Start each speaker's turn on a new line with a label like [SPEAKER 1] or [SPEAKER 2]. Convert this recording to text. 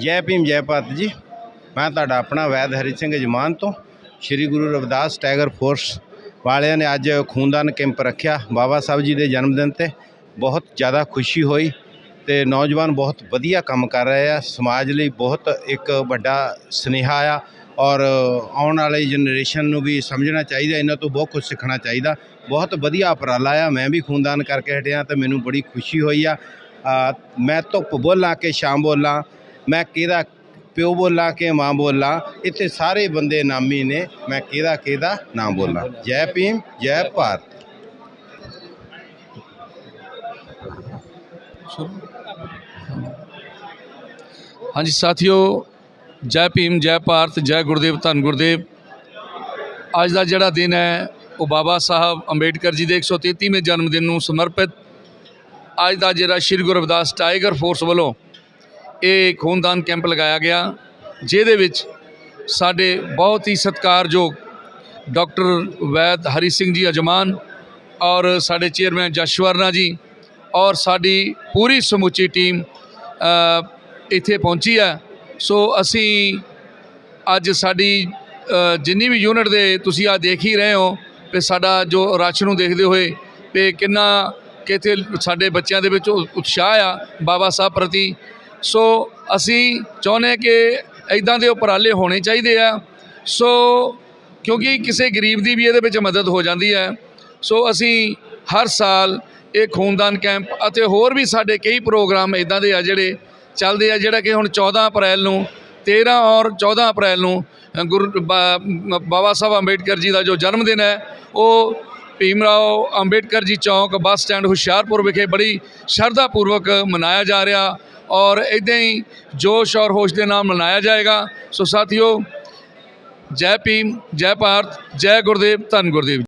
[SPEAKER 1] ਜੈ ਭੀਮ ਜੈ ਭਾਰਤ ਜੀ। ਮੈਂ ਤੁਹਾਡਾ ਆਪਣਾ ਵੈਦ ਹਰੀ ਸਿੰਘ ਜਮਾਨ ਤੋਂ ਸ੍ਰੀ ਗੁਰੂ ਰਵਿਦਾਸ ਟਾਈਗਰ ਫੋਰਸ ਵਾਲਿਆਂ ਨੇ ਅੱਜ ਖੂਨਦਾਨ ਕੈਂਪ ਰੱਖਿਆ। ਬਾਬਾ ਸਾਹਿਬ ਜੀ ਦੇ ਜਨਮ ਦਿਨ ਤੇ ਬਹੁਤ ਜ਼ਿਆਦਾ ਖੁਸ਼ੀ ਹੋਈ ਤੇ ਨੌਜਵਾਨ ਬਹੁਤ ਵਧੀਆ ਕੰਮ ਕਰ ਰਹੇ ਆ। ਸਮਾਜ ਲਈ ਬਹੁਤ ਇੱਕ ਵੱਡਾ ਸੁਨੇਹਾ ਆ ਔਰ ਆਉਣ ਵਾਲੀ ਜਨਰੇਸ਼ਨ ਨੂੰ ਵੀ ਸਮਝਣਾ ਚਾਹੀਦਾ ਇਹਨਾਂ ਤੋਂ ਬਹੁਤ ਕੁਝ ਸਿੱਖਣਾ ਚਾਹੀਦਾ। ਬਹੁਤ ਵਧੀਆ ਉਪਰਾਲਾ ਆ ਮੈਂ ਵੀ ਖੂਨਦਾਨ ਕਰਕੇ ਹਟਿਆ ਤੇ ਮੈਨੂੰ ਬੜੀ ਖੁਸ਼ੀ ਹੋਈ ਆ, ਮੈਂ ਧੁੱਪ ਬੋਲਾਂ ਕਿ ਸ਼ਾਮ ਬੋਲਾਂ ਮੈਂ ਕਿਹਦਾ ਪਿਓ ਬੋਲਾਂ ਕਿ ਮਾਂ ਬੋਲਾਂ, ਇੱਥੇ ਸਾਰੇ ਬੰਦੇ ਨਾਮੀ ਨੇ, ਮੈਂ ਕਿਹਦਾ ਕਿਹਦਾ ਨਾਮ ਬੋਲਾਂ। ਜੈ ਭੀਮ, ਜੈ ਭਾਰਤ।
[SPEAKER 2] ਹਾਂਜੀ ਸਾਥੀਓ, ਜੈ ਭੀਮ, ਜੈ ਭਾਰਤ, ਜੈ ਗੁਰਦੇਵ, ਧੰਨ ਗੁਰਦੇਵ। ਅੱਜ ਦਾ ਜਿਹੜਾ ਦਿਨ ਹੈ, ਉਹ ਬਾਬਾ ਸਾਹਿਬ ਅੰਬੇਡਕਰ ਜੀ ਦੇ 133ਵੇਂ ਜਨਮ ਦਿਨ ਨੂੰ ਸਮਰਪਿਤ। ਅੱਜ ਦਾ ਜਿਹੜਾ ਸ਼੍ਰੀ ਗੁਰੂ ਰਵਿਦਾਸ ਟਾਈਗਰ ਫੋਰਸ ਵੱਲੋਂ ਇਹ ਖੂਨਦਾਨ ਕੈਂਪ ਲਗਾਇਆ ਗਿਆ, ਜਿਹਦੇ ਵਿੱਚ ਸਾਡੇ ਬਹੁਤ ਹੀ ਸਤਿਕਾਰਯੋਗ ਡਾਕਟਰ ਵੈਦ ਹਰੀ ਸਿੰਘ ਜੀ ਅਜਮਾਨ ਔਰ ਸਾਡੇ ਚੇਅਰਮੈਨ ਜਸ਼ਵਰਨਾ ਜੀ ਔਰ ਸਾਡੀ ਪੂਰੀ ਸਮੁੱਚੀ ਟੀਮ ਇੱਥੇ ਪਹੁੰਚੀ ਹੈ। ਸੋ ਅਸੀਂ ਅੱਜ ਸਾਡੀ ਜਿੰਨੀ ਵੀ ਯੂਨਿਟ ਦੇ ਤੁਸੀਂ ਆ ਦੇਖ ਹੀ ਰਹੇ ਹੋ ਕਿ ਸਾਡਾ ਜੋ ਰਸ਼ ਨੂੰ ਦੇਖਦੇ ਹੋਏ ਕਿ ਕਿੰਨਾ ਕਿਤੇ ਸਾਡੇ ਬੱਚਿਆਂ ਦੇ ਵਿੱਚ ਉਤਸ਼ਾਹ ਆ ਬਾਬਾ ਸਾਹਿਬ ਪ੍ਰਤੀ ਸੋ ਅਸੀਂ ਚਾਹੁੰਦੇ ਕਿ ਇਦਾਂ ਦੇ ਉਪਰਾਲੇ ਹੋਣੇ ਚਾਹੀਦੇ ਆ। ਸੋ ਕਿਉਂਕਿ ਕਿਸੇ ਗਰੀਬ ਦੀ ਵੀ ਇਹਦੇ ਵਿੱਚ ਮਦਦ ਹੋ ਜਾਂਦੀ ਹੈ। ਸੋ ਅਸੀਂ ਹਰ ਸਾਲ ਇਹ ਖੂਨਦਾਨ ਕੈਂਪ ਅਤੇ ਹੋਰ ਵੀ ਸਾਡੇ ਕਈ ਪ੍ਰੋਗਰਾਮ ਇਦਾਂ ਦੇ ਆ ਜਿਹੜੇ ਚੱਲਦੇ ਆ ਜਿਹੜਾ ਕਿ ਹੁਣ 14 ਅਪ੍ਰੈਲ ਨੂੰ 13 ਔਰ 14 ਅਪ੍ਰੈਲ ਨੂੰ ਅ, ਗੁਰੂ ਬਾਬਾ ਸਾਹਿਬ ਅੰਬੇਡਕਰ ਜੀ ਦਾ ਜੋ ਜਨਮ ਦਿਨ ਹੈ ਉਹ ਭੀਮ ਰਾਓ ਅੰਬੇਡਕਰ ਜੀ ਚੌਂਕ ਬੱਸ ਸਟੈਂਡ ਹੁਸ਼ਿਆਰਪੁਰ ਵਿਖੇ ਬੜੀ ਸ਼ਰਧਾ ਪੂਰਵਕ ਮਨਾਇਆ ਜਾ ਰਿਹਾ। ਔਰ ਇਦਾਂ ਹੀ ਜੋਸ਼ ਔਰ ਹੋਸ਼ ਦੇ ਨਾਲ ਮਨਾਇਆ ਜਾਏਗਾ। ਸੋ ਸਾਥੀਓ, ਜੈ ਭੀਮ, ਜੈ ਭਾਰਤ, ਜੈ ਗੁਰਦੇਵ, ਧੰਨ ਗੁਰਦੇਵ